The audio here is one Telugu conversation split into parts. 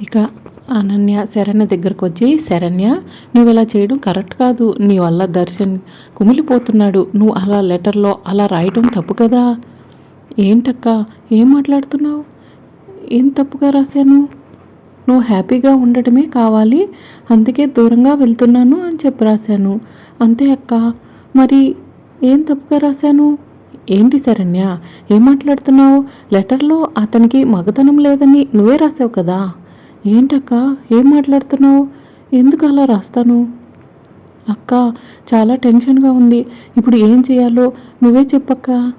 ఇక అనన్య శరణ్య దగ్గరకు వచ్చి శరణ్య నువ్వు ఇలా చేయడం కరెక్ట్ కాదు. నీ వల్ల దర్శన్ కుమిలిపోతున్నాడు. నువ్వు అలా లెటర్లో అలా రాయడం తప్పు కదా? ఏంటక్క ఏం మాట్లాడుతున్నావు? ఏం తప్పుగా రాశాను? నువ్వు హ్యాపీగా ఉండటమే కావాలి. అందుకే దూరంగా వెళ్తున్నాను అని చెప్పి రాశాను. అంతే అక్క. మరి ఏం తప్పుగా రాశాను? ఏంటి శరణ్య? ఏం మాట్లాడుతున్నావు? లెటర్లో అతనికి మగతనం లేదని నువ్వే రాసావు కదా? ఏంటక్క? ఏం మాట్లాడుతున్నావు? ఎందుకు అలా రాస్తాను? అక్క చాలా టెన్షన్గా ఉంది. ఇప్పుడు ఏం చేయాలో నువ్వే చెప్పక్క.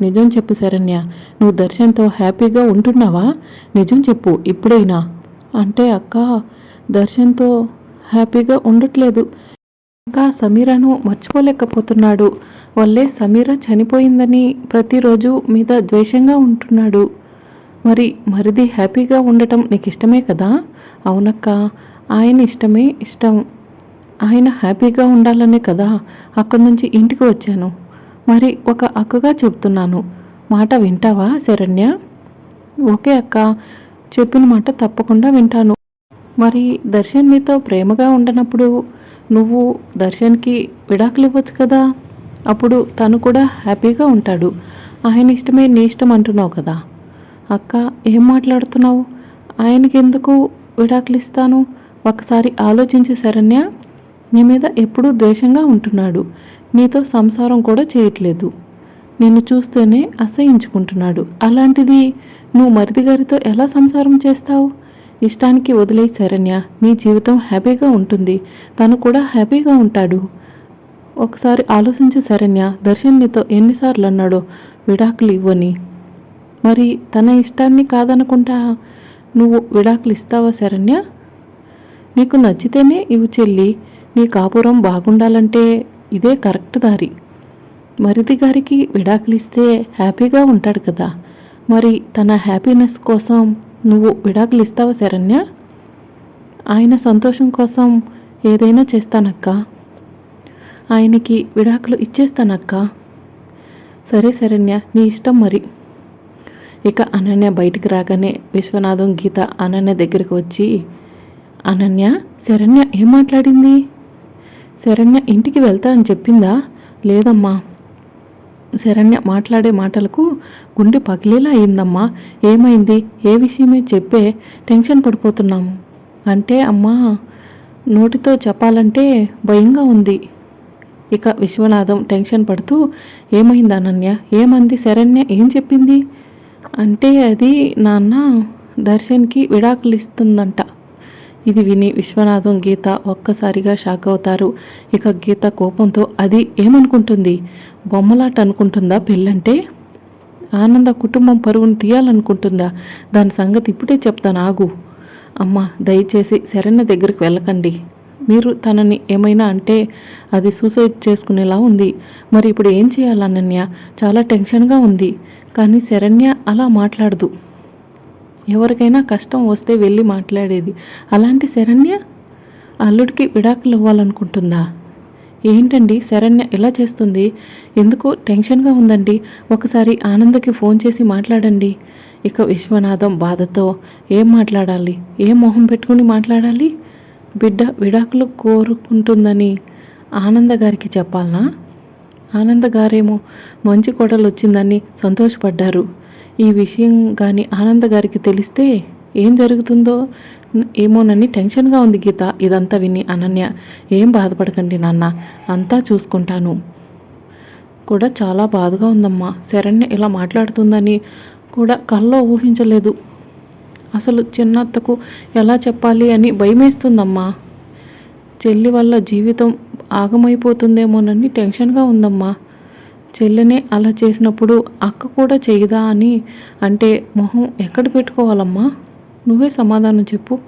నిజం చెప్పు శరణ్య. నువ్వు దర్శన్తో హ్యాపీగా ఉంటున్నావా? నిజం చెప్పు ఇప్పుడైనా? అంటే అక్క దర్శన్తో హ్యాపీగా ఉండట్లేదు. ఇంకా సమీరను మర్చిపోలేకపోతున్నాడు. వల్లే సమీర చనిపోయిందని ప్రతిరోజు మీద ద్వేషంగా ఉంటున్నాడు. మరి మరిది హ్యాపీగా ఉండటం నీకు ఇష్టమే కదా? అవునక్క ఆయన ఇష్టమే ఇష్టం. ఆయన హ్యాపీగా ఉండాలనే కదా అక్కడి నుంచి ఇంటికి వచ్చాను. మరి ఒక అక్కగా చెప్తున్నాను మాట వింటావా శరణ్య? ఓకే అక్క చెప్పిన మాట తప్పకుండా వింటాను. మరి దర్శన్ నీతో ప్రేమగా ఉండనప్పుడు నువ్వు దర్శన్కి విడాకులు ఇవ్వచ్చు కదా? అప్పుడు తను కూడా హ్యాపీగా ఉంటాడు. ఆయన ఇష్టమే నీ ఇష్టం అంటున్నావు కదా? అక్క ఏం మాట్లాడుతున్నావు? ఆయనకి ఎందుకు విడాకులిస్తాను? ఒకసారి ఆలోచించి శరణ్య. నీ మీద ఎప్పుడూ ద్వేషంగా ఉంటున్నాడు. నీతో సంసారం కూడా చేయట్లేదు. నిన్ను చూస్తేనే అసహించుకుంటున్నాడు. అలాంటిది నువ్వు మరిది గారితో ఎలా సంసారం చేస్తావు? ఇష్టానికి వదిలే శరణ్య. నీ జీవితం హ్యాపీగా ఉంటుంది. తను కూడా హ్యాపీగా ఉంటాడు. ఒకసారి ఆలోచించు శరణ్య. దర్శన్ నీతో ఎన్నిసార్లు అన్నాడో విడాకులు ఇవ్వని. మరి తన ఇష్టాన్ని కాదనుకుంటా నువ్వు విడాకులు ఇస్తావా శరణ్య? నీకు నచ్చితేనే ఇవి చెల్లి. నీ కాపురం బాగుండాలంటే ఇదే కరెక్ట్ దారి. మరిది గారికి విడాకులు ఇస్తే హ్యాపీగా ఉంటాడు కదా. మరి తన హ్యాపీనెస్ కోసం నువ్వు విడాకులు ఇస్తావా శరణ్య? ఆయన సంతోషం కోసం ఏదైనా చేస్తానక్క. ఆయనకి విడాకులు ఇచ్చేస్తానక్క. సరే శరణ్య నీ ఇష్టం మరి. ఇక అనన్య బయటికి రాగానే విశ్వనాథం గీత అనన్య దగ్గరికి వచ్చి అనన్య శరణ్య ఏం మాట్లాడింది? శరణ్య ఇంటికి వెళ్తా అని చెప్పిందా? లేదమ్మా. శరణ్య మాట్లాడే మాటలకు గుండె పగిలేలా అయిందమ్మా. ఏమైంది? ఏ విషయమే చెప్పే టెన్షన్ పడిపోతున్నాము అంటే అమ్మా నోటితో చెప్పాలంటే భయంగా ఉంది. ఇక విశ్వనాథం టెన్షన్ పడుతూ ఏమైంది అనన్య? ఏమంది? శరణ్య ఏం చెప్పింది? అంటే అది నాన్న దర్శన్కి విడాకులు ఇస్తుందంట ఇది విని విశ్వనాథం గీత ఒక్కసారిగా షాక్ అవుతారు. ఇక గీత కోపంతో అది ఏమనుకుంటుంది? బొమ్మలాట అనుకుంటుందా పెళ్ళంటే? ఆనంద కుటుంబం పరువును తీయాలనుకుంటుందా? దాని సంగతి ఇప్పుడే చెప్తాను ఆగు. అమ్మ దయచేసి శరణ్య దగ్గరికి వెళ్ళకండి. మీరు తనని ఏమైనా అంటే అది సూసైడ్ చేసుకునేలా ఉంది. మరి ఇప్పుడు ఏం చేయాలన్నన్య చాలా టెన్షన్గా ఉంది. కానీ శరణ్య అలా మాట్లాడదు. ఎవరికైనా కష్టం వస్తే వెళ్ళి మాట్లాడేది. అలాంటి శరణ్య? అల్లుడికి విడాకులు ఇవ్వాలనుకుంటుందా? ఏంటండి? శరణ్య ఎలా చేస్తుంది? ఎందుకు టెన్షన్గా ఉందండి. ఒకసారి ఆనందకి ఫోన్ చేసి మాట్లాడండి. ఇక విశ్వనాథం బాధతో ఏం మాట్లాడాలి? ఏం మొహం పెట్టుకుని మాట్లాడాలి? బిడ్డ విడాకులు కోరుకుంటుందని ఆనంద గారికి చెప్పాలనా? ఆనంద గారేమో మంచి కొడలు వచ్చిందని సంతోషపడ్డారు. ఈ విషయం కానీ ఆనంద గారికి తెలిస్తే ఏం జరుగుతుందో ఏమోనని టెన్షన్గా ఉంది గీత. ఇదంతా విని అనన్య ఏం బాధపడకండి నాన్న అంతా చూసుకుంటాను. కూడా చాలా బాధగా ఉందమ్మా. శరణ్య ఇలా మాట్లాడుతుందని కూడా కల్లో ఊహించలేదు. అసలు చిన్నత్తకు ఎలా చెప్పాలి అని భయమేస్తుందమ్మా. చెల్లి వల్ల జీవితం ఆగమైపోతుందేమోనని టెన్షన్గా ఉందమ్మా. చెల్లెనే అలా చేసినప్పుడు అక్క కూడా చేయదా అని అంటే మొహం ఎక్కడ పెట్టుకోవాలమ్మా? నువ్వే సమాధానం చెప్పు.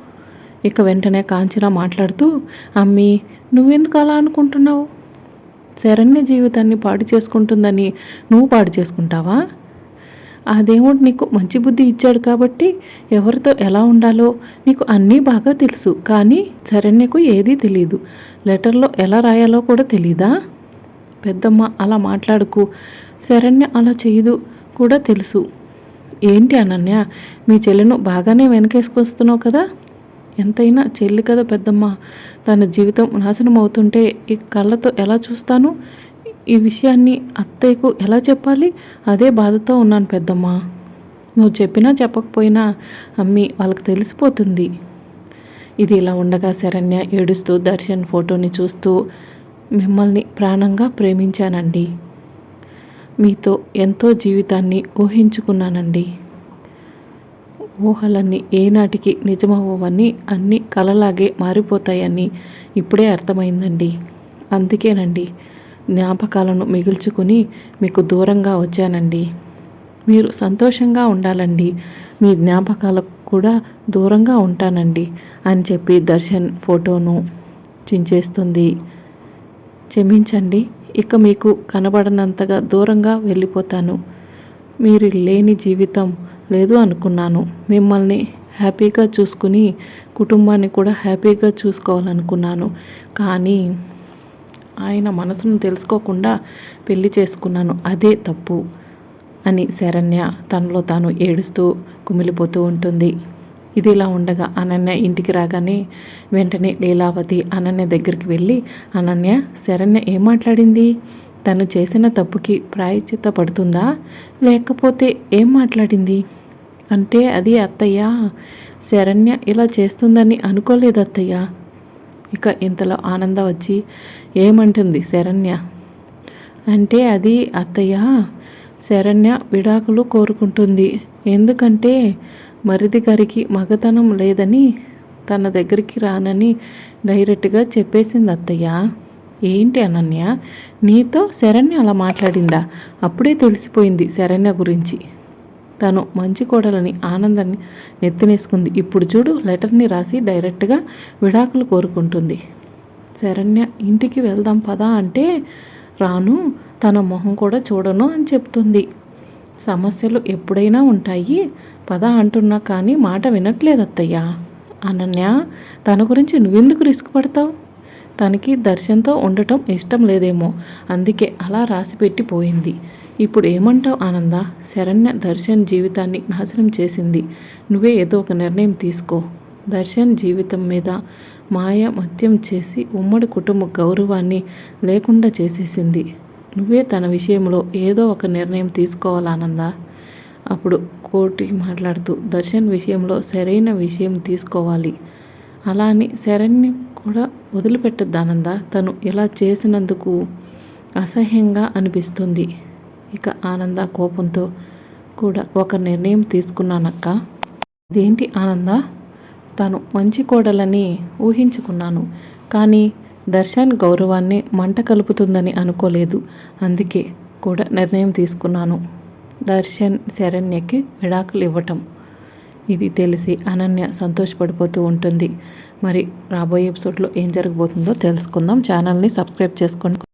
ఇక వెంటనే కాంచన మాట్లాడుతూ అమ్మీ నువ్వెందుకు అలా అనుకుంటున్నావు? శరణ్య జీవితాన్ని పాడు చేసుకుంటుందని నువ్వు పాడు చేసుకుంటావా? ఆ దేవుడు నీకు మంచి బుద్ధి ఇచ్చాడు కాబట్టి ఎవరితో ఎలా ఉండాలో నీకు అన్నీ బాగా తెలుసు కానీ శరణ్యకు ఏదీ తెలియదు లెటర్లో ఎలా రాయాలో కూడా తెలీదా? పెద్దమ్మ అలా మాట్లాడుకు. శరణ్య అలా చేయదు కూడా తెలుసు. ఏంటి అనన్య మీ చెల్లెను బాగానే వెనకేసుకొస్తున్నావు కదా? ఎంతైనా చెల్లి కదా పెద్దమ్మ. తన జీవితం నాశనం అవుతుంటే ఈ కళ్ళతో ఎలా చూస్తాను? ఈ విషయాన్ని అత్తయ్యకు ఎలా చెప్పాలి? అదే బాధతో ఉన్నాను పెద్దమ్మ. నువ్వు చెప్పినా చెప్పకపోయినా అమ్మి వాళ్ళకి తెలిసిపోతుంది. ఇది ఇలా ఉండగా శరణ్య ఏడుస్తూ దర్శన్ ఫోటోని చూస్తూ మిమ్మల్ని ప్రాణంగా ప్రేమించానండి. మీతో ఎంతో జీవితాన్ని ఊహించుకున్నానండి. ఊహలన్నీ ఏనాటికి నిజమవ్వవని అన్ని కలలాగే మారిపోతాయని ఇప్పుడే అర్థమైందండి. అందుకేనండి జ్ఞాపకాలను మిగుల్చుకుని మీకు దూరంగా వచ్చానండి. మీరు సంతోషంగా ఉండాలండి. మీ జ్ఞాపకాలకు కూడా దూరంగా ఉంటానండి అని చెప్పి దర్శన్ ఫోటోను చించేస్తుంది. క్షమించండి ఇక మీకు కనబడనంతగా దూరంగా వెళ్ళిపోతాను. మీరు లేని జీవితం లేదు అనుకున్నాను. మిమ్మల్ని హ్యాపీగా చూసుకుని కుటుంబాన్ని కూడా హ్యాపీగా చూసుకోవాలనుకున్నాను. కానీ ఆయన మనసును తెలుసుకోకుండా పెళ్ళి చేసుకున్నాను. అదే తప్పు అని శరణ్య తనలో తాను ఏడుస్తూ కుమిలిపోతూ ఉంటుంది. ఇది ఇలా ఉండగా అనన్య ఇంటికి రాగానే వెంటనే లీలావతి అనన్య దగ్గరికి వెళ్ళి అనన్య శరణ్య ఏం మాట్లాడింది? తను చేసిన తప్పుకి ప్రాయచిత్త పడుతుందా? లేకపోతే ఏం మాట్లాడింది? అంటే అది అత్తయ్య శరణ్య ఇలా చేస్తుందని అనుకోలేదు అత్తయ్య. ఇక ఇంతలో ఆనంద వచ్చి ఏమంటుంది శరణ్య? అంటే అది అత్తయ్య. శరణ్య విడాకులు కోరుకుంటుంది. ఎందుకంటే మరిది గారికి మగతనం లేదని తన దగ్గరికి రానని డైరెక్ట్గా చెప్పేసింది అత్తయ్య. ఏంటి అనన్య? నీతో శరణ్య అలా మాట్లాడిందా? అప్పుడే తెలిసిపోయింది శరణ్య గురించి. తను మంచి కోడలని ఆనందాన్ని నెత్తినేసుకుంది. ఇప్పుడు చూడు లెటర్ని రాసి డైరెక్ట్గా విడాకులు కోరుకుంటుంది. శరణ్య ఇంటికి వెళ్దాం పదా అంటే రాను తన మొహం కూడా చూడను అని చెప్తుంది. సమస్యలు ఎప్పుడైనా ఉంటాయి పద అంటున్నా కానీ మాట వినట్లేదు అత్తయ్య అనన్య తన గురించి నువ్వెందుకు రిస్క్ పడతావు? తనకి దర్శన్తో ఉండటం ఇష్టం లేదేమో. అందుకే అలా రాసిపెట్టి పోయింది. ఇప్పుడు ఏమంటావు ఆనంద? శరణ్య దర్శన్ జీవితాన్ని నాశనం చేసింది. నువ్వే ఏదో ఒక నిర్ణయం తీసుకో. దర్శన్ జీవితం మీద మాయ మత్యం చేసి ఉమ్మడి కుటుంబ గౌరవాన్ని లేకుండా చేసేసింది. నువ్వే తన విషయంలో ఏదో ఒక నిర్ణయం తీసుకోవాలనందా అప్పుడు కోటి మాట్లాడుతూ దర్శన్ విషయంలో సరైన విషయం తీసుకోవాలి. అలా అని శరణ్ని కూడా వదిలిపెట్టద్దానందా? తను ఇలా చేసినందుకు అసహ్యంగా అనిపిస్తుంది. ఇక ఆనంద కోపంతో కూడా ఒక నిర్ణయం తీసుకున్నానక్క. అదేంటి ఆనంద? తను మంచి కోడలని ఊహించుకున్నాను. కానీ దర్శన్ గౌరవాన్ని మంట కలుపుతుందని అనుకోలేదు. అందుకే కూడా నిర్ణయం తీసుకున్నాను. దర్శన్ శరణ్యకి విడాకులు ఇవ్వటం ఇది తెలిసి అనన్య సంతోషపడిపోతూ ఉంటుంది. మరి రాబోయే ఎపిసోడ్లో ఏం జరగబోతుందో తెలుసుకుందాం. ఛానల్ని సబ్స్క్రైబ్ చేసుకోండి